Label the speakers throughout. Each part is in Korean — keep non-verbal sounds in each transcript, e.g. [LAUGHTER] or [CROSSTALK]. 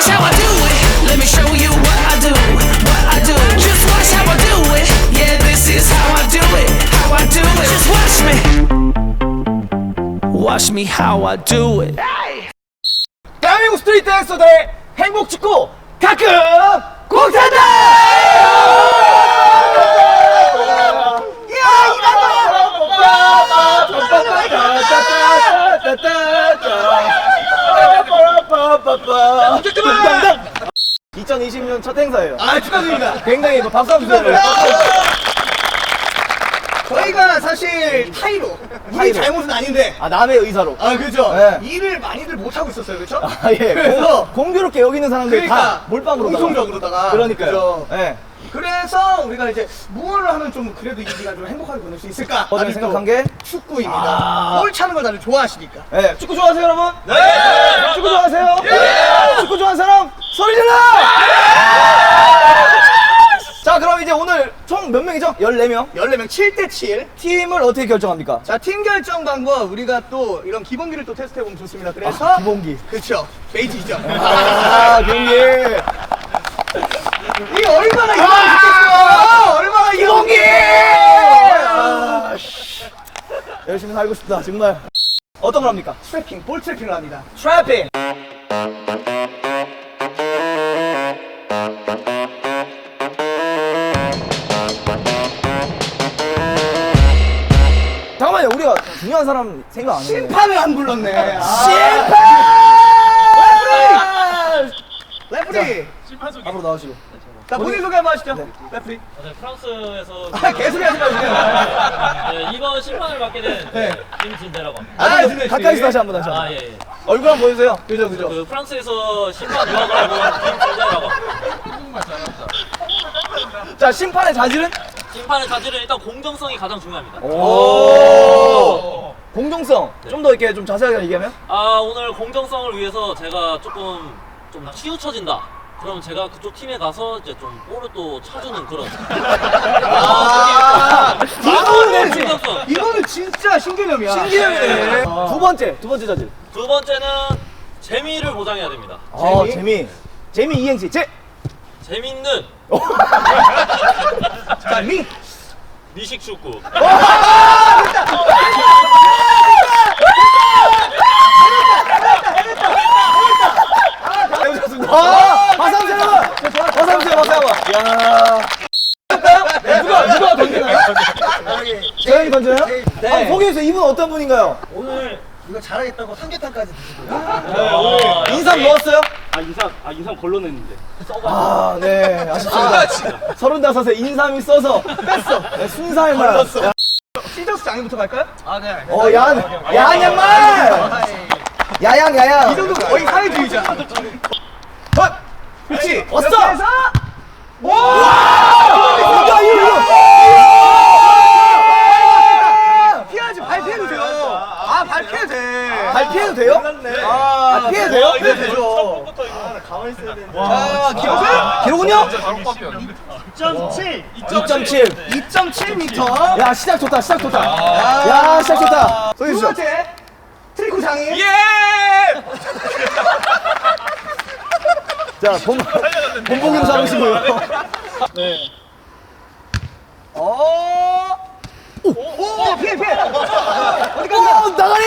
Speaker 1: watch how I do it. Let me show you what I do. What I do. Just watch how I do it. Yeah, this is how I do it. How I do it. Just watch me. Watch me how I do it.
Speaker 2: 대한민국 스트리트 댄서들의 행복 축구 가끔 공산다! 야! 2020년 첫 행사예요.
Speaker 3: 아 축하드립니다.
Speaker 2: 굉장히 뭐 박수 한번 주세요.
Speaker 3: 저희가 사실 타이로 우리
Speaker 2: 타이로.
Speaker 3: 잘못은 아닌데
Speaker 2: 아 남의 의사로.
Speaker 3: 아 그죠
Speaker 2: 네.
Speaker 3: 일을 많이들 못 하고 있었어요 그렇죠?
Speaker 2: 아 예.
Speaker 3: 그래서
Speaker 2: 공, 공교롭게 여기 있는 사람들이 다
Speaker 3: 그러니까
Speaker 2: 몰빵으로
Speaker 3: 공통적으로다가
Speaker 2: 그러니까요.
Speaker 3: 그죠.
Speaker 2: 예.
Speaker 3: 그래서 우리가 이제 무엇을 하면 좀 그래도 이기가 좀 행복하게 보낼 수 있을까?
Speaker 2: 어제 생각한 또게
Speaker 3: 축구입니다.
Speaker 2: 아.
Speaker 3: 골 차는 걸 다들 좋아하시니까.
Speaker 2: 예. 축구 좋아하세요, 여러분? 네. 축구 좋아하세요? 축구 좋아하는 사람 소리 질러! 자, 그럼 이제 오늘 총 몇 명이죠? 14명.
Speaker 3: 14명 7대 7.
Speaker 2: 팀을 어떻게 결정합니까?
Speaker 3: 자, 팀 결정 방법 우리가 또 이런 기본기를 또 테스트 해 보면 좋습니다. 그래서
Speaker 2: 아, 기본기.
Speaker 3: 그렇죠. 베이지죠.
Speaker 2: 아, 경기. [LAUGHS]
Speaker 3: 이게 얼마나 싶겠어. 얼마나
Speaker 2: 기본기!
Speaker 3: 아,
Speaker 2: 열심히 살고 싶다, 정말. 어떤 걸 합니까?
Speaker 3: 트래핑, 볼 트래핑을 합니다.
Speaker 2: 트래핑. 잠깐만요, 우리가 중요한 사람 생각 안 했네.
Speaker 3: 심판을 안 불렀네. 아.
Speaker 2: 심판!
Speaker 3: 레프리.
Speaker 2: 앞으로 나오시고.
Speaker 3: 자, 본인 소개 한번 하시죠. 레프리.
Speaker 4: 네, 프랑스에서 [LAUGHS]
Speaker 3: 아, 개소리 하지 마세요.
Speaker 4: 네, 이번 심판을 맡게 된
Speaker 3: 네.
Speaker 4: 김진대라고 합니다.
Speaker 3: 아, 진짜
Speaker 2: 가까이서 다시 한번 다시
Speaker 4: 아,
Speaker 2: 한번.
Speaker 4: 예, 예.
Speaker 2: 얼굴 한번 보여주세요.
Speaker 3: 그죠, 그죠.
Speaker 4: 그 프랑스에서 심판 유학을 하고 온 김진대라고 합니다.
Speaker 2: 자, 심판의 자질은?
Speaker 4: 심판의 자질은 일단 공정성이 가장 중요합니다.
Speaker 2: 오. 공정성. 좀 더 이렇게 좀 자세하게 얘기하면?
Speaker 4: 아, 오늘 공정성을 위해서 제가 조금 좀 치우쳐진다. 그럼 제가 그쪽 팀에 가서 이제 좀 볼을 또 차주는 그런.
Speaker 3: 아, 이거는
Speaker 4: 공정성.
Speaker 3: 이거는 진짜 신개념이야.
Speaker 2: 신기하네. 두 번째, 두 번째 자질.
Speaker 4: 두 번째는 재미를 보장해야 됩니다.
Speaker 2: 아,
Speaker 3: 재미?
Speaker 2: 재미. 재미 이행시. 재.
Speaker 4: 재밌는
Speaker 3: 자, 미.
Speaker 4: 미식 축구.
Speaker 2: 아, 한번 주세요. 한번 주세요. 박수 한번. 야. 누가 누가 던지나요? 저형이 던져요?
Speaker 3: 네.
Speaker 2: 아, 소개해 주세요. 이분 어떤 분인가요?
Speaker 3: 오늘 이거 잘하겠다고 삼계탕까지 드시고요.
Speaker 4: 아,
Speaker 2: 인삼 넣었어요?
Speaker 4: 아, 인상, 아, 인상 걸러냈는데.
Speaker 2: 아, 네. 아쉽습니다. 서른다섯에 인삼이 써서 뺐어. 네, 순살만. 야,
Speaker 3: 시저스 장인부터 갈까요? 아, 네.
Speaker 2: 어, 야한, 야한 양말! 야양, 야양.
Speaker 3: 이 정도 거의 사회주의자.
Speaker 2: 헛!
Speaker 3: 그렇지.
Speaker 2: 왔어!
Speaker 3: 해서
Speaker 2: 이거, 이거!
Speaker 3: 피하지 발 피해도 돼요. 아, 발 피해도 돼.
Speaker 2: 발 피해도 돼요? 아, 피해도 돼요?
Speaker 3: 네, 되죠. 자, 기록은
Speaker 2: 기록은요?
Speaker 3: 2.7.
Speaker 2: 2.7.
Speaker 3: 2.7m.
Speaker 2: 야, 시작 좋다, 시작 좋다. 야, 시작 좋다.
Speaker 3: 두
Speaker 2: 소개해주시죠.
Speaker 3: 번째 트리코 장인. [LAUGHS]
Speaker 2: 자, 본, 본보기로 잡으시고요.
Speaker 3: 어. 오, 오, 피해, 피해. 어디
Speaker 2: 오,
Speaker 3: 간다?
Speaker 2: 나가리!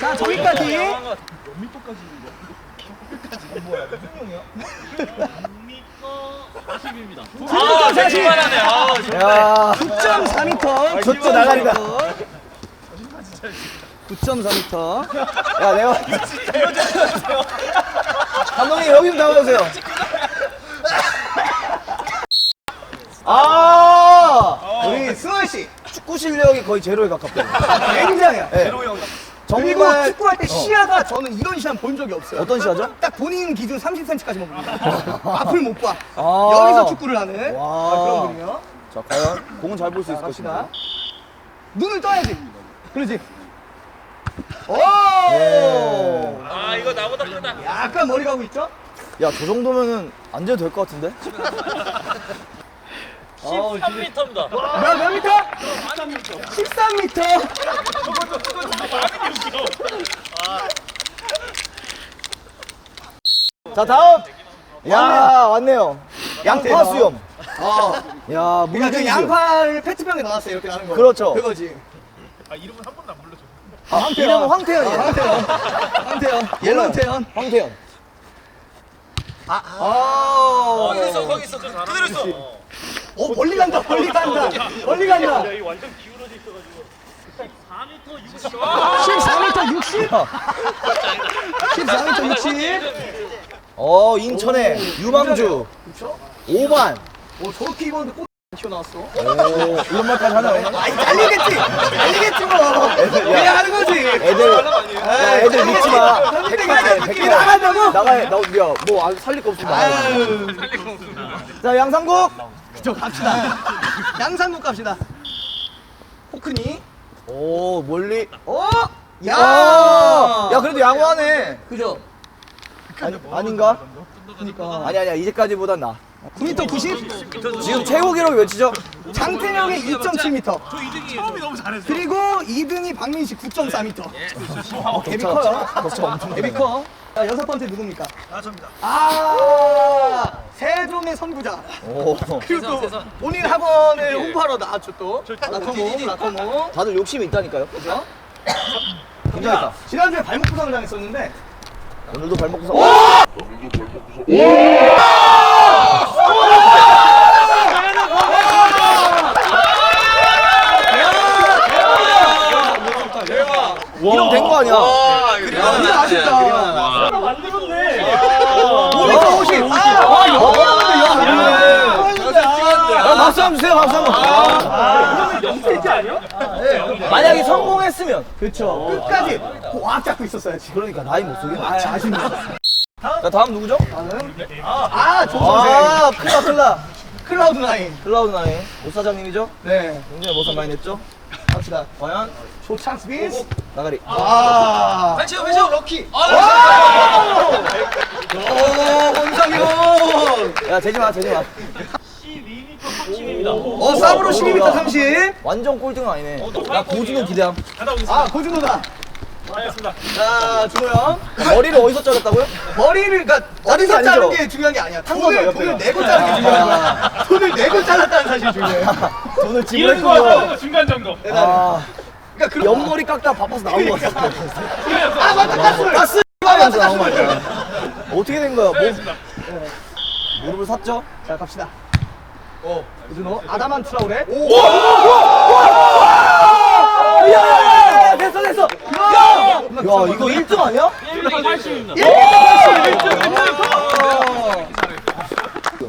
Speaker 3: 자, 저기까지.
Speaker 4: 아, 자신만하네. 아,
Speaker 2: 야,
Speaker 3: 9.4m.
Speaker 2: 저쪽 나가리다. 9.4m. 야, 내가. 감독님, 여기 좀 나와주세요. 아!
Speaker 3: 우리 승환 씨.
Speaker 2: 축구 실력이 거의 제로에 가깝다.
Speaker 3: 굉장해요.
Speaker 2: 네.
Speaker 3: 그리고
Speaker 2: 정말
Speaker 3: 축구할 때 시야가 저는 이런 시야 본 적이 없어요.
Speaker 2: 어떤 시야죠?
Speaker 3: 딱 본인 기준 30cm까지만 봅니다. [LAUGHS] 앞을 못 봐.
Speaker 2: 아.
Speaker 3: 여기서 축구를 하는
Speaker 2: 와.
Speaker 3: 아, 그런 분이요.
Speaker 2: 자, 과연 공은 잘 볼 수 있을
Speaker 3: 갑시다.
Speaker 2: 것인가?
Speaker 3: 눈을 떠야지. 그러지. 오!
Speaker 2: 네.
Speaker 4: 아, 이거 나보다 크다.
Speaker 3: 약간 머리 가고 있죠?
Speaker 2: 야, 저 정도면은 안 돼도 될 것 같은데? [LAUGHS]
Speaker 4: 13m입니다.
Speaker 3: 몇, 몇 미터? 13미터.
Speaker 2: 자 다음. 야 왔네요. 양파 수염.
Speaker 3: 어.
Speaker 2: 야
Speaker 3: 그러니까 그. 양파를 페트병에 넣었어요 이렇게 나는 거.
Speaker 2: 그렇죠.
Speaker 3: 그거지.
Speaker 2: 아, 이름은 황태현이에요.
Speaker 3: 황태현. 황태현. 옐로우 태현.
Speaker 2: 황태현.
Speaker 3: 아. 거기 있어 거기 있어. 그대로 있어. 오 멀리 간다 멀리 간다 멀리 간다. 14m 60. 14m 60.
Speaker 2: 어 인천의 유망주.
Speaker 3: 그렇죠?
Speaker 2: 5반.
Speaker 3: 오 저렇게 입었는데 꽃 튀어나왔어.
Speaker 2: 오 이런 말까지 하나요?
Speaker 3: 아니 달리겠지. 달리겠지 뭐. 그냥 하는 거지.
Speaker 2: 애들 야, 애들 믿지 마.
Speaker 3: 나가지.
Speaker 2: 백화점
Speaker 3: 나간다고?
Speaker 2: 나가야 나 우리야 뭐 살릴 거 없으면 나가. 자 양상국.
Speaker 3: 저 갑시다. 양상국 갑시다. 포크니.
Speaker 2: 오 멀리.
Speaker 3: 오.
Speaker 2: 야.
Speaker 3: 야.
Speaker 2: 야 그래도 양호하네.
Speaker 3: 그죠?
Speaker 2: 아니, 아닌가?
Speaker 3: 그러니까.
Speaker 2: 아니 아니야 이제까지보단 나.
Speaker 3: 9m 90.
Speaker 2: 지금 최고 기록 몇이죠?
Speaker 3: 장태영의 2.7m. 저 2등이 처음이 너무 잘했어. 그리고 2등이 박민식 9.4m. 어, 데뷔 커요.
Speaker 2: 격차 엄청
Speaker 3: 데뷔. 커. 자, 여섯 번째 누굽니까? 아, 접니다. 아, 세종의 선구자.
Speaker 2: 오.
Speaker 3: 그리고 또 본인 학원을 홍보하러 나왔죠 또. 라커모, 라커모.
Speaker 2: 다들 욕심이 있다니까요.
Speaker 3: 그죠?
Speaker 2: 긴장했다.
Speaker 3: 지난주에 발목 부상을 당했었는데
Speaker 2: 오늘도 발목 부상. 이러면 된 거 아니야?
Speaker 3: 진짜 아쉽다. 오니까 옷이. 아, 영어하는데 영어.
Speaker 2: 아, 박수 한번 주세요, 박수 한 번. 만약에 성공했으면.
Speaker 3: 그렇죠. 끝까지 꽉 잡고 있었어야지.
Speaker 2: 그러니까 나이 못 속여.
Speaker 3: 아, 아쉽네.
Speaker 2: 자, 다음 누구죠?
Speaker 3: 아, 조선생.
Speaker 2: 아, 클라, 클라.
Speaker 3: 클라우드 나인.
Speaker 2: 클라우드 나인. 오 사장님이죠?
Speaker 3: 네.
Speaker 2: 굉장히 모습 많이 냈죠?
Speaker 3: 갑시다.
Speaker 2: 과연
Speaker 3: 조찬스 빈스.
Speaker 2: 나가리.
Speaker 3: 아. 배치요, 배치요. 럭키. 오, 원상현.
Speaker 2: 야, 재지 마, 재지 마.
Speaker 4: 12m 30입니다.
Speaker 3: 어, 쌈으로 12m 30.
Speaker 2: 완전 꼴등은 아니네. 나 고준호 기대함.
Speaker 3: 아, 고준호다.
Speaker 4: 알겠습니다.
Speaker 3: 자, 준호 형.
Speaker 2: 머리를 어디서 자랐다고요?
Speaker 3: 머리를, 그러니까, 어디서? 자른 게 중요한 게 아니야.
Speaker 2: 탄
Speaker 3: 돈을,
Speaker 2: 거죠,
Speaker 3: 돈을
Speaker 2: 옆에가.
Speaker 3: 내고 자른 게 중요한 거야. 돈을 내고 잘랐다는 사실이 중요해.
Speaker 2: 돈을 지불했군요.
Speaker 5: 중간 정도.
Speaker 2: 아,
Speaker 3: 그러니까 그
Speaker 2: 옆머리 깎다 바빠서 나온 거 같아.
Speaker 3: 아, 맞다, 가스.
Speaker 2: 가스 하면서 나온 거 같아. 어떻게 된 거야? 뭐, 무릎을 샀죠?
Speaker 3: 자, 갑시다. 오, 고준호. 아다만 트라우레. 오,
Speaker 2: 야 야 야 야 됐어 됐어. 야, 야 이거 1등 아니야?
Speaker 4: 1m 80입니다.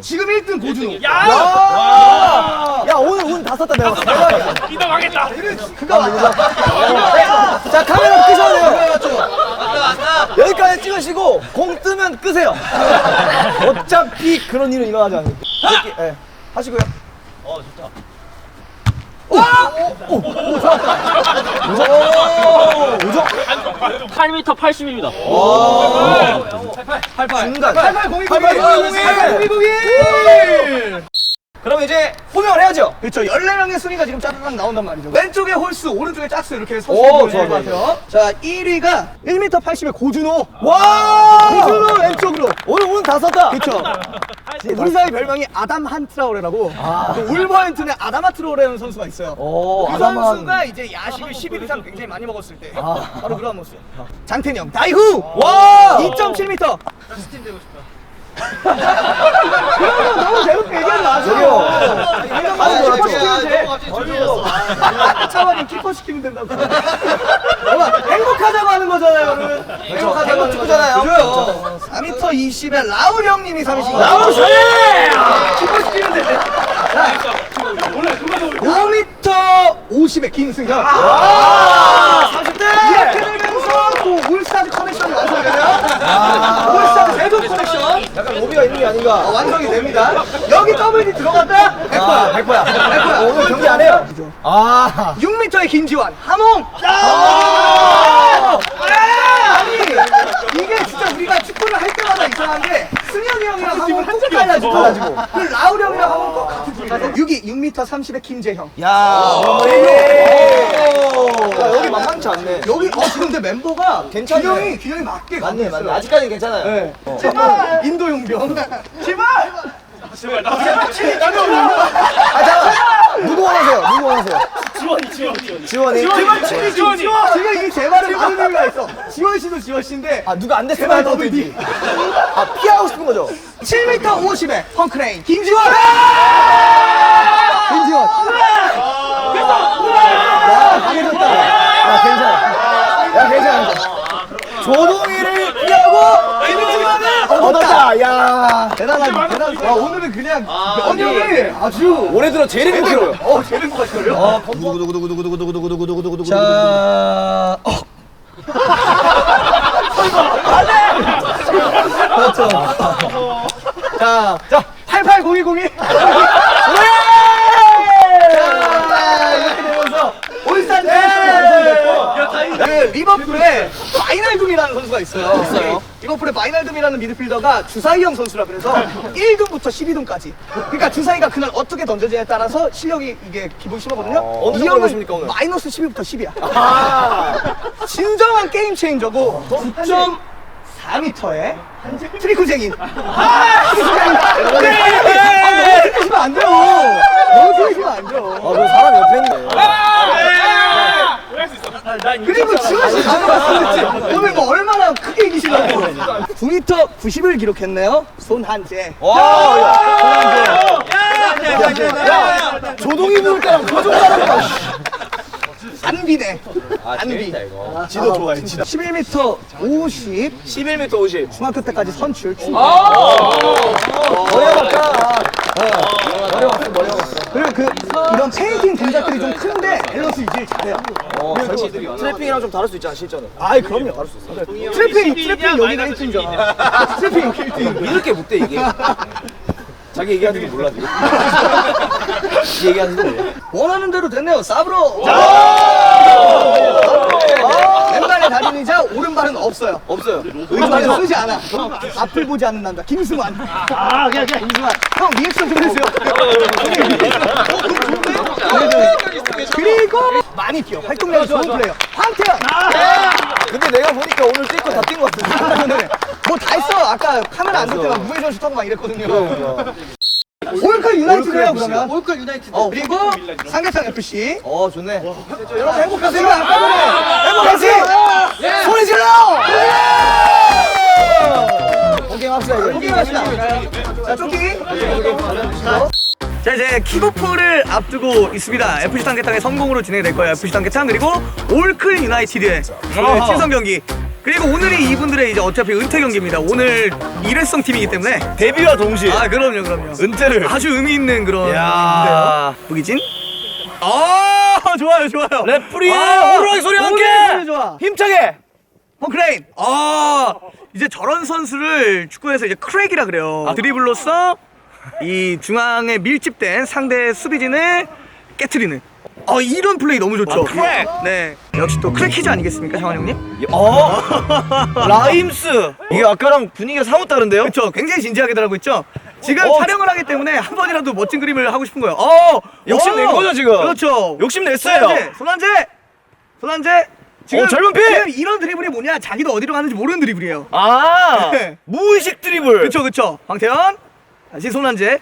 Speaker 3: 지금 1등 고준호.
Speaker 2: 야, 야 오늘 운 다 썼다 내가.
Speaker 5: 이다 망했다.
Speaker 3: 그거 맞다.
Speaker 2: 자 카메라 끄셔야 돼요. 여기까지 찍으시고 공 뜨면 끄세요. [LAUGHS] 어차피 그런 일은 일어나지 않으니까. 예, 하시고요. 어 좋다. 오! 오! 오! 오! 좋았다. 오죠? 오죠?
Speaker 4: 8m 80입니다.
Speaker 2: 중간.
Speaker 3: 8802
Speaker 2: 그럼 이제 호명을 해야죠.
Speaker 3: 그렇죠. 14명의 순위가 지금 짜르륵 나온단 말이죠. 왼쪽에 홀스, 오른쪽에 짝수 이렇게
Speaker 2: 오,
Speaker 3: 서시면
Speaker 2: 좋아,
Speaker 3: 같아요. 자, 1위가 1m 80의 고준호.
Speaker 2: 와!
Speaker 3: 고준호 왼쪽으로.
Speaker 2: 오늘 운다 썼다.
Speaker 3: 그렇죠. [LAUGHS] 우리 사회 별명이 아담 한 트라우레라고. 그 울버햄튼에 아다마 트라우레라는 선수가 있어요.
Speaker 2: 오,
Speaker 3: 그
Speaker 2: 아담한.
Speaker 3: 선수가 이제 야식을 10일 이상 굉장히 많이 먹었을 때
Speaker 2: 아.
Speaker 3: 바로 그런 모습. 장태영 다이후
Speaker 2: 와!
Speaker 3: 2.7m. 그런 거 너무 대놓고 얘기하지 마세요.
Speaker 2: 아니,
Speaker 3: 키퍼
Speaker 2: 저기요.
Speaker 3: 시키면 돼. 차원이 키퍼 시키면 된다고. 행복하자고 하는 거잖아요, 여러분. 행복하자고 하는. 거잖아요. 4m 20에 라울 형님이 30.
Speaker 2: 라울 씨!
Speaker 3: 키퍼 시키면 돼. 5m 50의 김승현.
Speaker 2: 아, 30대!
Speaker 3: 이렇게 되면서 또 울스타즈 커넥션이 완성이 돼요. 울스타즈 대도 커넥션
Speaker 2: 약간 로비가 있는 게 아닌가.
Speaker 3: 어, 완성이 됩니다. 여기 WD 들어갔다? 100%야.
Speaker 2: 아, 100%야. 100%야. 오늘 경기 안 해요. 아.
Speaker 3: 6m의 김지환, 함홍. 아! 아니 이게 진짜 우리가 축구를 할 때마다 이상한 게 승현이 형이랑 함홍 꼭 달라지고
Speaker 2: 달라지고.
Speaker 3: 그 라울 형이랑 함홍 꼭 같은 팀이거든. 6위 6m 30의 김재형.
Speaker 2: 야.
Speaker 3: 오.
Speaker 2: 자, 심상치 않네.
Speaker 3: 여기 어 근데 멤버가
Speaker 2: 괜찮네.
Speaker 3: 균형이 균형이 맞게
Speaker 2: 맞네. 맞네. 아직까지는 괜찮아요.
Speaker 3: 네.
Speaker 2: 어.
Speaker 3: 제발 인도 용병. 제발. 제발 제발 치리
Speaker 2: 아, 잠깐. 누구 원하세요? 누구 원하세요? 지원이, 지원이. 지원이?
Speaker 3: 제발 치리 지원. 지금 이 제발은 많은 의미가 있어. 지원 씨도 지원 씨인데
Speaker 2: 아, 누가 안 됐으면
Speaker 3: 제발
Speaker 2: 더 되지. 아, 피하고 싶은 거죠?
Speaker 3: 7m 50에 펑크레인 김지원. 김지원.
Speaker 2: 야, 강해졌다. 야, 괜찮아. 야, 괜찮아. 조동이를 피하고 김지원을 얻었다. 야.
Speaker 3: 대단하다. 대단. 와 오늘은 그냥 연연을 아주
Speaker 2: 올해 들어 제일 행복해요.
Speaker 3: 어 재능 것 같아요.
Speaker 2: 어, 누구누구누구누구누구누구누구누구누구누구누구누구.
Speaker 3: 자, 어. 그렇죠. 자, 자, 88020이. 자, 이렇게 되면서 올스타 대회가 그 리버풀에 마이날둠이라는 선수가 있어요. 있어요. 리버풀에 마이날둠이라는 미드필더가 주사위 형 선수라 그래서 1등부터 12등까지. 그러니까 주사위가 그날 어떻게 던져지냐에 따라서 실력이 이게 기복이 심하거든요.
Speaker 2: 어, 어느
Speaker 3: 이
Speaker 2: 정도 보십니까, 오늘?
Speaker 3: 마이너스 12부터 10이야. [LAUGHS] 진정한 게임 체인저고 9.4m에 트리클쟁이. 아, 트리클쟁이. 아, 너무 틀리시면 안 돼요. 너무 틀리시면 안 돼요.
Speaker 2: 아, 그 사람 옆에 있네.
Speaker 3: 그리고 지원 씨 방금 말씀했지. 오늘 뭐 얼마나 크게 이기시려고. 9m 90을 기록했네요. 손한재.
Speaker 2: 조동이 부를 때랑 조종 사람
Speaker 3: 안비네. 안비.
Speaker 2: 지도 좋아해, 지도.
Speaker 3: 11m 50.
Speaker 2: 11m 50.
Speaker 3: 중학교 때까지 선출.
Speaker 2: 머리 아까 머리 왔어, 머리 왔어.
Speaker 3: 그리고 그 이런 페인팅 동작들이 좀 큰데 밸런스 유지를 잘해요.
Speaker 2: 어, 트래핑이랑 좀 다를 수 있잖아, 실전은.
Speaker 3: 아이 그럼요. 다를 수 있어. 트래핑 트래핑 여기가 1등이잖아. 트래핑 1등. [LAUGHS]
Speaker 2: 이렇게 못돼, 이게. [LAUGHS] 자기 얘기하는지도 몰라, 지금. 지 [LAUGHS] 얘기하는지도 몰라.
Speaker 3: 원하는 대로 됐네요. 사브로. 왼발의 달인이자 오른발은 없어요.
Speaker 2: 없어요.
Speaker 3: 오른발은 쓰지 않아. 앞을 보지 않는 남자 김승환. 아 그냥 그냥 김승환. 형 리액션 좀 해주세요. 그리고 많이 뛰어. 활동량이 좋은 플레이어. 황태현.
Speaker 2: 근데 내가 보니까 오늘 뛸 거 다 뛴 거 같은데.
Speaker 3: 뭐 다 했어. 아까 카메라 안될 때만 무회전 슛하고 막 이랬거든요. 올클 유나이티드예요 그러면. 올클 유나이티드. 어, 그리고 삼계탕 FC.
Speaker 2: 어, 좋네.
Speaker 3: 여러분 행복하세요. 행복하지. 소리 질러.
Speaker 2: 포기합시다 이거.
Speaker 3: 포기합시다. 자, 쪼끼. 자, 이제 킥오프를 앞두고 있습니다. FC 단계탕의 성공으로 진행될 거예요. FC 단계탕 그리고 올클 유나이티드의 오늘 친선 경기. 그리고 오늘이 이분들의 이제 어차피 은퇴 경기입니다. 오늘 일회성 팀이기 때문에
Speaker 2: 데뷔와 동시에
Speaker 3: 아 그럼요, 그럼요.
Speaker 2: 은퇴를.
Speaker 3: 아주 의미 있는 그런
Speaker 2: 야.
Speaker 3: 경기인데요. 무기진. 아 [LAUGHS] 좋아요, 좋아요.
Speaker 2: 레프리의
Speaker 3: 아,
Speaker 2: 호루라기 소리와 함께
Speaker 3: 호루라기 소리 좋아.
Speaker 2: 힘차게.
Speaker 3: 펑크레인. 아 이제 저런 선수를 축구에서 이제 크랙이라 그래요. 드리블로서 이 중앙에 밀집된 상대 수비진을 깨트리는. 어 이런 플레이 너무 좋죠.
Speaker 2: 크랙.
Speaker 3: 네. 역시 또 크랙키즈 아니겠습니까, 장환 형님?
Speaker 2: 어. [LAUGHS] 라임스. 이게 아까랑 분위기가 사뭇 다른데요?
Speaker 3: 그렇죠. 굉장히 진지하게 들어가고 있죠. 지금
Speaker 2: 어,
Speaker 3: 촬영을 하기 때문에 한 번이라도 멋진 그림을 하고 싶은 거예요. 어,
Speaker 2: 욕심 낸
Speaker 3: 어,
Speaker 2: 거죠, 지금?
Speaker 3: 그렇죠.
Speaker 2: 욕심 냈어요.
Speaker 3: 손한재, 손한재, 손한재. 지금
Speaker 2: 어, 젊은 피!
Speaker 3: 지금 이런 드리블이 뭐냐? 자기도 어디로 가는지 모르는 드리블이에요.
Speaker 2: 아. [LAUGHS]
Speaker 3: 네.
Speaker 2: 무의식 드리블.
Speaker 3: 그렇죠, 그렇죠. 황태현, 다시 손한재.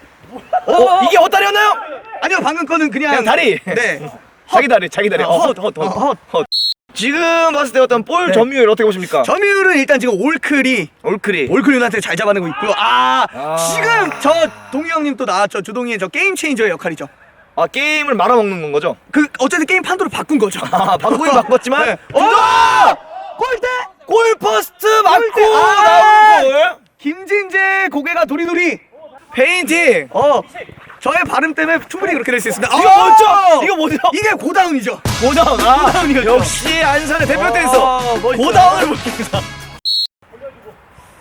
Speaker 2: 어, 이게 엇다리였나요?
Speaker 3: 아니요, 방금 거는 그냥
Speaker 2: 그냥 다리.
Speaker 3: 네. [LAUGHS]
Speaker 2: 자기 다리, 자기 다리.
Speaker 3: 어,
Speaker 2: 헛, 헛,
Speaker 3: 어,
Speaker 2: 헛,
Speaker 3: 헛.
Speaker 2: 헛. 지금 봤을 때 어떤 볼
Speaker 3: 네.
Speaker 2: 점유율 어떻게 보십니까?
Speaker 3: 점유율은 일단 지금 올클이
Speaker 2: 올크리.
Speaker 3: 올클 유나한테 잘 잡아내고 있고요. 아,
Speaker 2: 아.
Speaker 3: 지금 저 동희 형님 또 나왔죠. 주동희의 저 게임 체인저의 역할이죠.
Speaker 2: 아, 게임을 말아먹는 건 거죠?
Speaker 3: 그 어쨌든 게임 판도를 바꾼 거죠.
Speaker 2: 아, 바꾸긴 바꿨지만.
Speaker 3: 네.
Speaker 2: 어!
Speaker 3: 골대!
Speaker 2: 골 포스트 맞고
Speaker 3: 골대! 아!
Speaker 2: 나온 골.
Speaker 3: 김진재 고개가 도리도리.
Speaker 2: 페인팅.
Speaker 3: 어. 저의 발음 때문에 충분히 그렇게 될 수 있습니다.
Speaker 2: 이거
Speaker 3: 어!
Speaker 2: 뭐죠? 이거 뭐죠?
Speaker 3: 이게 고다운이죠.
Speaker 2: 고다운. 아,
Speaker 3: 고다운이었죠.
Speaker 2: 역시 안산의 대표 댄서.
Speaker 3: 아.
Speaker 2: 고다운을 보입니다.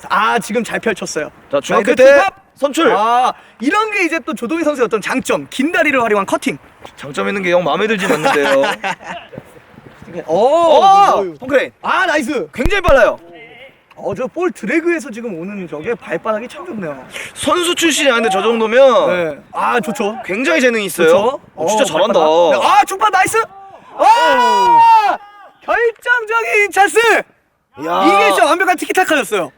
Speaker 3: 아 지금 잘 펼쳤어요.
Speaker 2: 자, 중학교
Speaker 3: 네,
Speaker 2: 때. 선출.
Speaker 3: 아 이런 게 이제 또 조동희 선수의 어떤 장점, 긴 다리를 활용한 커팅.
Speaker 2: 장점 있는 게 영 마음에 들지 않는데요.
Speaker 3: 오, [LAUGHS]
Speaker 2: 어, 펑크레인.
Speaker 3: 아 나이스.
Speaker 2: 굉장히 빨라요.
Speaker 3: 어 저 볼 드래그에서 지금 오는 저게 발바닥이 참 좋네요.
Speaker 2: 선수 출신이 아닌데 저 정도면
Speaker 3: 네. 아 좋죠.
Speaker 2: 굉장히 재능이 있어요.
Speaker 3: 그렇죠.
Speaker 2: 어, 진짜
Speaker 3: 어,
Speaker 2: 잘한다.
Speaker 3: 발바닥. 네, 아 중파 나이스. 아 결정적인 찬스.
Speaker 2: 야.
Speaker 3: 이게 진짜 완벽한 티키타카였어요.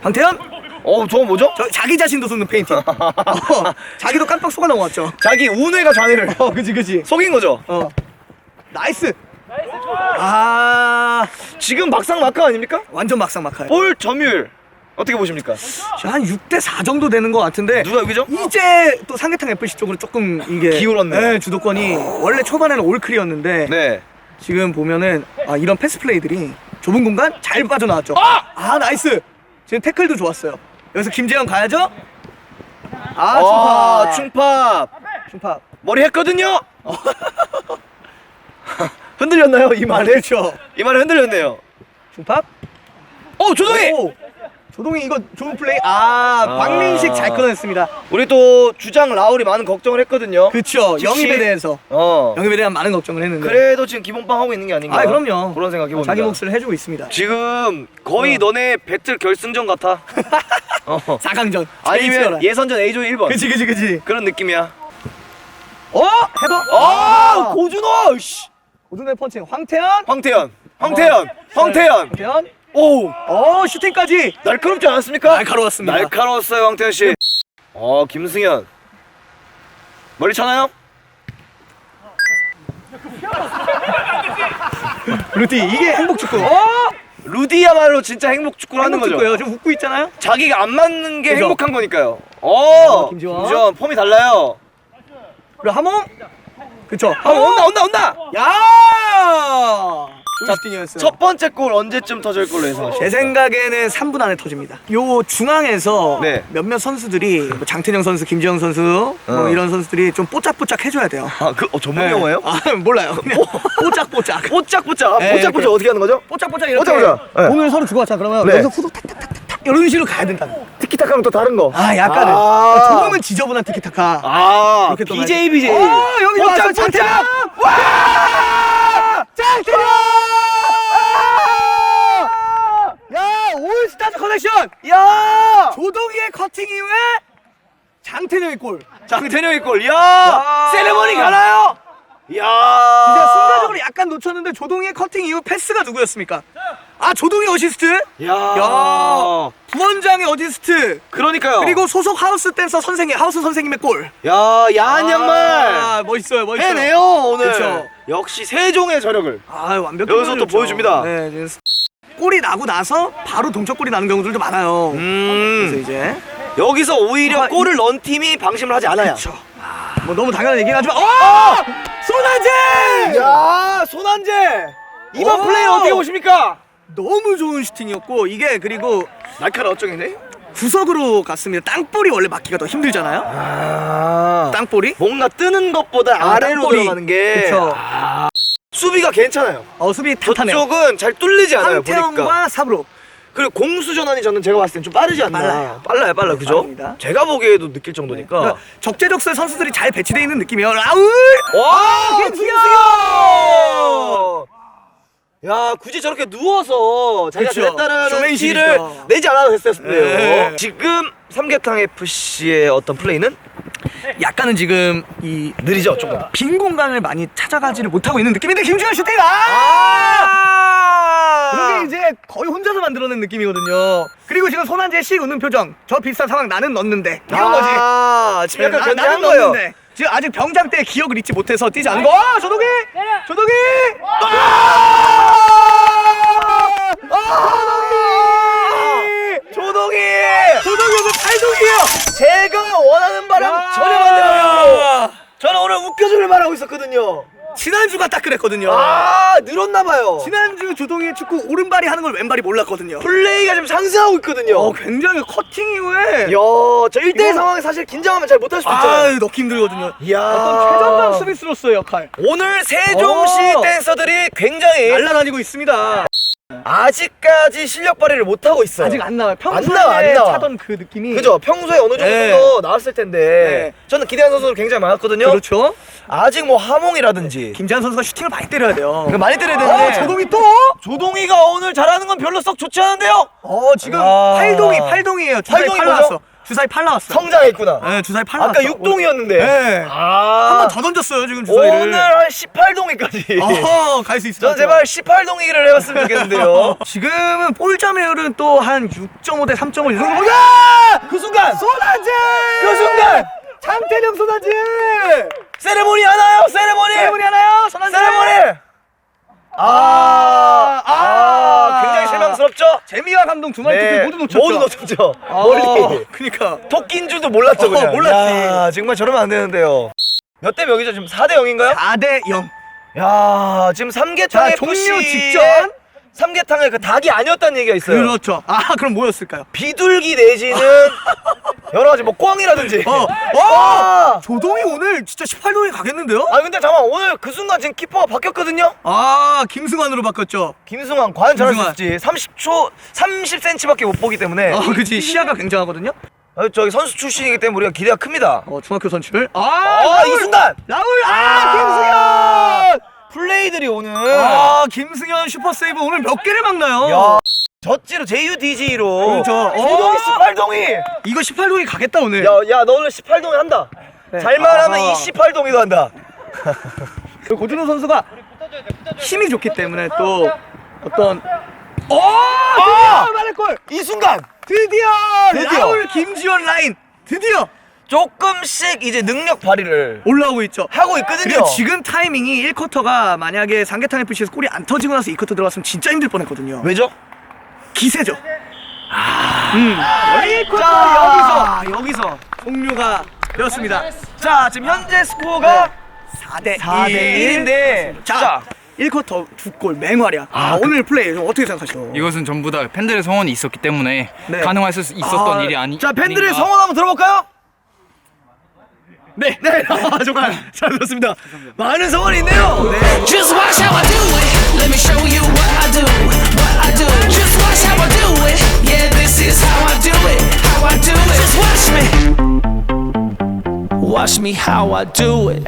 Speaker 3: 황태현,
Speaker 2: 어, 저건 뭐죠?
Speaker 3: 저 자기 자신도 속는 페인팅. [LAUGHS] 어, 자기도 깜빡 속아 넘어갔죠.
Speaker 2: 자기 운해가 좌뇌를
Speaker 3: 어, 그지 그지.
Speaker 2: 속인 거죠.
Speaker 3: 어, 나이스. 아,
Speaker 2: 지금 막상 막하 아닙니까?
Speaker 3: 완전 막상 막하요.
Speaker 2: 볼 점유율 어떻게 보십니까?
Speaker 3: 한 6대 4 정도 되는 것 같은데.
Speaker 2: 누가 여기죠?
Speaker 3: 이제 또 삼계탕 FC 쪽으로 조금 이게
Speaker 2: 기울었네.
Speaker 3: 네, 주도권이 원래 초반에는 올클이었는데
Speaker 2: 네.
Speaker 3: 지금 보면은 아, 이런 패스 플레이들이 좁은 공간 잘 빠져나왔죠. 아, 나이스. 지금 태클도 좋았어요. 여기서 김재현 가야죠. 아,
Speaker 2: 아,
Speaker 3: 충파.
Speaker 2: 충팝.
Speaker 3: 충파.
Speaker 2: 머리 했거든요. [LAUGHS] 흔들렸나요? 이 말에?
Speaker 3: 그렇죠.
Speaker 2: 이 말에 흔들렸네요.
Speaker 3: 충파.
Speaker 2: 어, 조동희!
Speaker 3: 오! 조동이 이거 좋은 플레이. 아,
Speaker 2: 아.
Speaker 3: 박민식 잘 끊어냈습니다.
Speaker 2: 우리 또 주장 라울이 많은 걱정을 했거든요. 즉시-
Speaker 3: 영입에 대해서.
Speaker 2: 어.
Speaker 3: 영입에 대한 많은 걱정을 했는데.
Speaker 2: 그래도 지금 기본빵 하고 있는 게 아닌가?
Speaker 3: 아, 그럼요.
Speaker 2: 그런 생각해 봅니다.
Speaker 3: 자기 몫을 해주고 있습니다.
Speaker 2: 지금 거의 너네 배틀 결승전 같아. [LAUGHS] 어.
Speaker 3: 4강전.
Speaker 2: 아니면 예선전 A조 1번.
Speaker 3: 그치, 그치, 그치.
Speaker 2: 그런 느낌이야.
Speaker 3: 어? 헤더?
Speaker 2: 아, 고준호! 씨.
Speaker 3: 고준호의 펀칭. 황태현?
Speaker 2: 황태현. 황태현. 황태현.
Speaker 3: 황태현?
Speaker 2: 오!
Speaker 3: 어, 슈팅까지.
Speaker 2: 날카롭지 않았습니까?
Speaker 3: 날카로웠습니다.
Speaker 2: 날카로웠어요, 황태현 씨. 어, 김승현. 머리 차나요?
Speaker 3: 루티, 이게 행복 축구. 어?
Speaker 2: 루디야말로 진짜 행복 축구를 하는 거죠.
Speaker 3: 행복축구예요. 지금 웃고 있잖아요.
Speaker 2: 자기가 안 맞는 게
Speaker 3: 그죠?
Speaker 2: 행복한 거니까요. 어,
Speaker 3: 어. 김지원
Speaker 2: 폼이 달라요.
Speaker 3: 그리고 하몽? 그쵸.
Speaker 2: 어,
Speaker 3: 하몽
Speaker 2: 온다, 온다, 온다.
Speaker 3: 야! 좋은 슈팅이었어요.
Speaker 2: 첫 번째 골 언제쯤 터질 걸로 예상하시죠?
Speaker 3: 제 생각에는 3분 안에 터집니다. 요 중앙에서
Speaker 2: 네.
Speaker 3: 몇몇 선수들이 뭐 장태영 선수, 김지영 선수 뭐
Speaker 2: 어.
Speaker 3: 이런 선수들이 좀 뽀짝뽀짝 해줘야 돼요.
Speaker 2: 아, 그 어, 전문
Speaker 3: 네.
Speaker 2: 용어예요?
Speaker 3: 아 몰라요. 그냥 뽀짝뽀짝.
Speaker 2: 뽀짝뽀짝.
Speaker 3: 네,
Speaker 2: 뽀짝뽀짝
Speaker 3: 이렇게.
Speaker 2: 어떻게 하는 거죠?
Speaker 3: 뽀짝뽀짝 이렇게
Speaker 2: 뽀짝뽀짝. 네.
Speaker 3: 공을 서로 주고 왔잖아. 그러면
Speaker 2: 네.
Speaker 3: 여기서 후속 탁탁탁탁 이런 식으로 가야 된다.
Speaker 2: 티키타카랑 또 다른 거.
Speaker 3: 아 약간은
Speaker 2: 아.
Speaker 3: 조금은 지저분한 티키타카.
Speaker 2: 아,
Speaker 3: 이렇게 또
Speaker 2: BJ BJ.
Speaker 3: 어 여기 왔어 장태영.
Speaker 2: 와!
Speaker 3: 장태영. 야 올스타즈 커넥션.
Speaker 2: 야!
Speaker 3: 조동희의 커팅 이후에 장태영의 골.
Speaker 2: 장태영의 골. 야!
Speaker 3: 야.
Speaker 2: 세레머니 가나요? 야!
Speaker 3: 진짜 순간적으로 약간 놓쳤는데 조동희의 커팅 이후 패스가 누구였습니까? 아 조동희 어시스트?
Speaker 2: 야!
Speaker 3: 야 부원장의 어시스트
Speaker 2: 그러니까요.
Speaker 3: 그리고 소속 하우스 댄서 선생님 하우스 선생님의 골.
Speaker 2: 야, 야한 양말.
Speaker 3: 아 멋있어요 멋있어요.
Speaker 2: 해내요, 오늘.
Speaker 3: 그쵸.
Speaker 2: 역시 세종의 저력을.
Speaker 3: 아 완벽히
Speaker 2: 여기서 또 보여줍니다.
Speaker 3: 네, 이제 골이 나고 나서 바로 동점골이 나는 경우들도 많아요. 그래서
Speaker 2: 음.
Speaker 3: 이제
Speaker 2: 여기서 오히려
Speaker 3: 아,
Speaker 2: 골을 넣은 팀이 방심을 하지 않아요.
Speaker 3: 그렇죠. 뭐 너무 당연한 얘기긴 하지만 어! 손아재!
Speaker 2: 야, 손한재. 이번
Speaker 3: 오.
Speaker 2: 플레이 어떻게 보십니까?
Speaker 3: 너무 좋은 슈팅이었고 이게 그리고
Speaker 2: 날카로워 어쩌겠네.
Speaker 3: 구석으로 갔습니다. 땅볼이 원래 맞기가 더 힘들잖아요.
Speaker 2: 아.
Speaker 3: 땅볼이.
Speaker 2: 뭔가 뜨는 것보다
Speaker 3: 아,
Speaker 2: 아래로
Speaker 3: 땅볼이.
Speaker 2: 들어가는 게
Speaker 3: 그쵸.
Speaker 2: 아. 수비가 괜찮아요.
Speaker 3: 어 수비 탄탄해요.
Speaker 2: 저쪽은 잘 뚫리지 않아요. 보니까.
Speaker 3: 황태영과 사브로.
Speaker 2: 그리고 공수 전환이 저는 제가 봤을 땐 좀 빠르지 않나.
Speaker 3: 빨라요.
Speaker 2: 빨라요, 빨라, 그죠?
Speaker 3: 빠릅니다.
Speaker 2: 제가 보기에도 느낄 정도니까.
Speaker 3: 그러니까 적재적소에 선수들이 잘 배치되어 있는 느낌이에요. 라울!
Speaker 2: 와,
Speaker 3: 김승현!
Speaker 2: 야, 굳이 저렇게 누워서 자기가
Speaker 3: 그쵸.
Speaker 2: 잘했다는
Speaker 3: 쇼맨십이죠.
Speaker 2: 티를 내지 않아도 됐었어요.
Speaker 3: 네.
Speaker 2: 지금 삼계탕 FC의 어떤 플레이는
Speaker 3: 약간은 지금 이
Speaker 2: 느리죠, 조금.
Speaker 3: 빈 공간을 많이 찾아가지를 못하고 있는 느낌인데 김준현 슈팅! 아!
Speaker 2: 아!
Speaker 3: 그게 이제 거의 혼자서 만들어낸 느낌이거든요. 그리고 지금 손한재 씨 웃는 표정. 저 비슷한 상황 나는 넣는데. 이런 거지.
Speaker 2: 아, 지금 약간
Speaker 3: 나-
Speaker 2: 견제한
Speaker 3: 나는
Speaker 2: 거예요.
Speaker 3: 넣는데. 지금 아직 병장 때 기억을 잊지 못해서 뛰지 않은 거. 아, 조동희! 조동희!
Speaker 2: 아! 조동희!
Speaker 3: 조동희 오늘 팔동이에요.
Speaker 2: 제가 원하는 바랑 전혀 반대예요. 저는 오늘 웃겨주길 바라고 있었거든요.
Speaker 3: 지난주가 딱 그랬거든요.
Speaker 2: 아, 늘었나봐요.
Speaker 3: 지난주 조동희의 축구 오른발이 하는 걸 왼발이 몰랐거든요.
Speaker 2: 플레이가 좀 상승하고 있거든요.
Speaker 3: 어, 굉장히 커팅 이후에
Speaker 2: 야, 저 1대1
Speaker 3: 이거는-
Speaker 2: 상황에 사실 긴장하면 잘 못할 수
Speaker 3: 아,
Speaker 2: 있잖아요.
Speaker 3: 넣기 힘들거든요.
Speaker 2: 이야.
Speaker 3: 어떤 최전방 수비수로서의 역할.
Speaker 2: 오늘 세종시
Speaker 3: 어.
Speaker 2: 댄서들이 굉장히
Speaker 3: 날라다니고 있습니다.
Speaker 2: 아직까지 실력 발휘를 못 하고 있어요.
Speaker 3: 아직 안 나와요. 평소에
Speaker 2: 나와, 안 나와.
Speaker 3: 차던 그 느낌이.
Speaker 2: 그죠? 평소에 어느 정도
Speaker 3: 네.
Speaker 2: 더 나왔을 텐데
Speaker 3: 네.
Speaker 2: 저는 기대하는 선수들 굉장히 많았거든요.
Speaker 3: 그렇죠.
Speaker 2: 아직 뭐 하몽이라든지
Speaker 3: 김재환 선수가 슈팅을 많이 때려야 돼요.
Speaker 2: 그거 많이 때려야
Speaker 3: 어,
Speaker 2: 되는데
Speaker 3: 조동이 또?
Speaker 2: 조동희가 오늘 잘하는 건 별로 썩 좋지 않은데요?
Speaker 3: 어, 지금
Speaker 2: 아.
Speaker 3: 팔동이, 팔동이에요.
Speaker 2: 팔동이
Speaker 3: 팔
Speaker 2: 뭐죠?
Speaker 3: 나왔어. 주사위 8 나왔어요.
Speaker 2: 성장했구나.
Speaker 3: 네, 주사위 8
Speaker 2: 아까
Speaker 3: 나왔어.
Speaker 2: 6동이었는데.
Speaker 3: 네.
Speaker 2: 아.
Speaker 3: 한 번 더 던졌어요, 지금 주사위를.
Speaker 2: 오늘 한 18동이까지.
Speaker 3: 어허, 갈 수 있을
Speaker 2: 것저
Speaker 3: 같아요.
Speaker 2: 제발 18동이기를 해봤으면 좋겠는데요. [LAUGHS]
Speaker 3: 지금은 볼점회율은 또 한 6.5 대 3.5이 정도.
Speaker 2: 야! 그 순간!
Speaker 3: 소나지!
Speaker 2: 그 순간!
Speaker 3: 장태령 소나지!
Speaker 2: 세레모니 하나요? 세레모니!
Speaker 3: 세레모니 하나요? 소나지!
Speaker 2: 세레모니! 아, 아, 실망스럽죠?
Speaker 3: 재미와 감동 두 마리 토끼 모두 놓쳤죠.
Speaker 2: 모두 놓쳤죠.
Speaker 3: 아,
Speaker 2: 멀리. [LAUGHS]
Speaker 3: 그니까.
Speaker 2: 토끼인 줄도 몰랐죠,
Speaker 3: 어,
Speaker 2: 그냥.
Speaker 3: 몰랐지.
Speaker 2: 야, 정말 저러면 안 되는데요. 몇 대 몇이죠? 지금 4대 0인가요?
Speaker 3: 4대 0.
Speaker 2: 야, 지금
Speaker 3: 자,
Speaker 2: 삼계탕의
Speaker 3: 종료 직전.
Speaker 2: 삼계탕에 그 닭이 아니었다는 얘기가 있어요.
Speaker 3: 그렇죠. 아, 그럼 뭐였을까요?
Speaker 2: 비둘기 내지는 여러 가지 뭐 꽝이라든지.
Speaker 3: 어,
Speaker 2: 아!
Speaker 3: 어! 조동이 오늘 진짜 18동이 가겠는데요?
Speaker 2: 아 근데 잠깐 만 오늘 그 순간 지금 키퍼가 바뀌었거든요.
Speaker 3: 아, 김승환으로 바뀌었죠.
Speaker 2: 김승환 과연 잘할 수
Speaker 3: 김승환.
Speaker 2: 있을지 30초 30cm밖에 못 보기 때문에
Speaker 3: 아, 그치. 시야가 굉장하거든요.
Speaker 2: 아, 저기 선수 출신이기 때문에 우리가 기대가 큽니다.
Speaker 3: 어, 중학교 선출. 아,
Speaker 2: 아! 이 순간
Speaker 3: 라울! 아, 김승현!
Speaker 2: 플레이들이 오늘
Speaker 3: 아, 김승현 슈퍼 세이브 오늘 몇 개를 막나요?
Speaker 2: 야 젖지로 JUDG로
Speaker 3: 그렇죠. 어.
Speaker 2: 18동이
Speaker 3: 이거 18동이 가겠다 오늘.
Speaker 2: 야야 너 오늘 18동이 한다.
Speaker 3: 네.
Speaker 2: 잘만 하면. 이 18동이도 한다. [LAUGHS]
Speaker 3: 고준호 선수가 힘이 좋기 때문에 또 어떤 어! 드디어 말했골!
Speaker 2: 이 순간
Speaker 3: 드디어!
Speaker 2: 드디어.
Speaker 3: 라울 김지원 라인 드디어
Speaker 2: 조금씩 이제 능력 발휘를
Speaker 3: 올라오고 있죠.
Speaker 2: 하고 있거든요.
Speaker 3: 그리고 지금 타이밍이 1쿼터가 만약에 삼계탕 FC에서 골이 안 터지고 나서 2쿼터 들어갔으면 진짜 힘들 뻔했거든요.
Speaker 2: 왜죠?
Speaker 3: 기세죠. 아, 음. 1쿼터
Speaker 2: 자,
Speaker 3: 여기서 여기서 종료가 되었습니다.
Speaker 2: 자 지금 현재 스코어가
Speaker 3: 4대
Speaker 2: 4대 1인데
Speaker 3: 자, 1쿼터 두 골 맹활약. 아, 오늘 플레이 좀 어떻게 생각하시죠?
Speaker 5: 이것은 전부 다 팬들의 성원이 있었기 때문에
Speaker 3: 네.
Speaker 5: 가능할 수 있었던
Speaker 2: 아,
Speaker 5: 일이 아니.
Speaker 2: 자 팬들의
Speaker 5: 아닌가.
Speaker 2: 성원 한번 들어볼까요?
Speaker 3: 네.
Speaker 2: 네, 아, 정말 잘 들었습니다. 많은 성원이 있네요. 네.
Speaker 1: Just watch how I do it. Let me show you what I do. What I do. Just watch how I do it. Yeah, this is how I do it. How I do it. Just watch me. Watch me how I do it.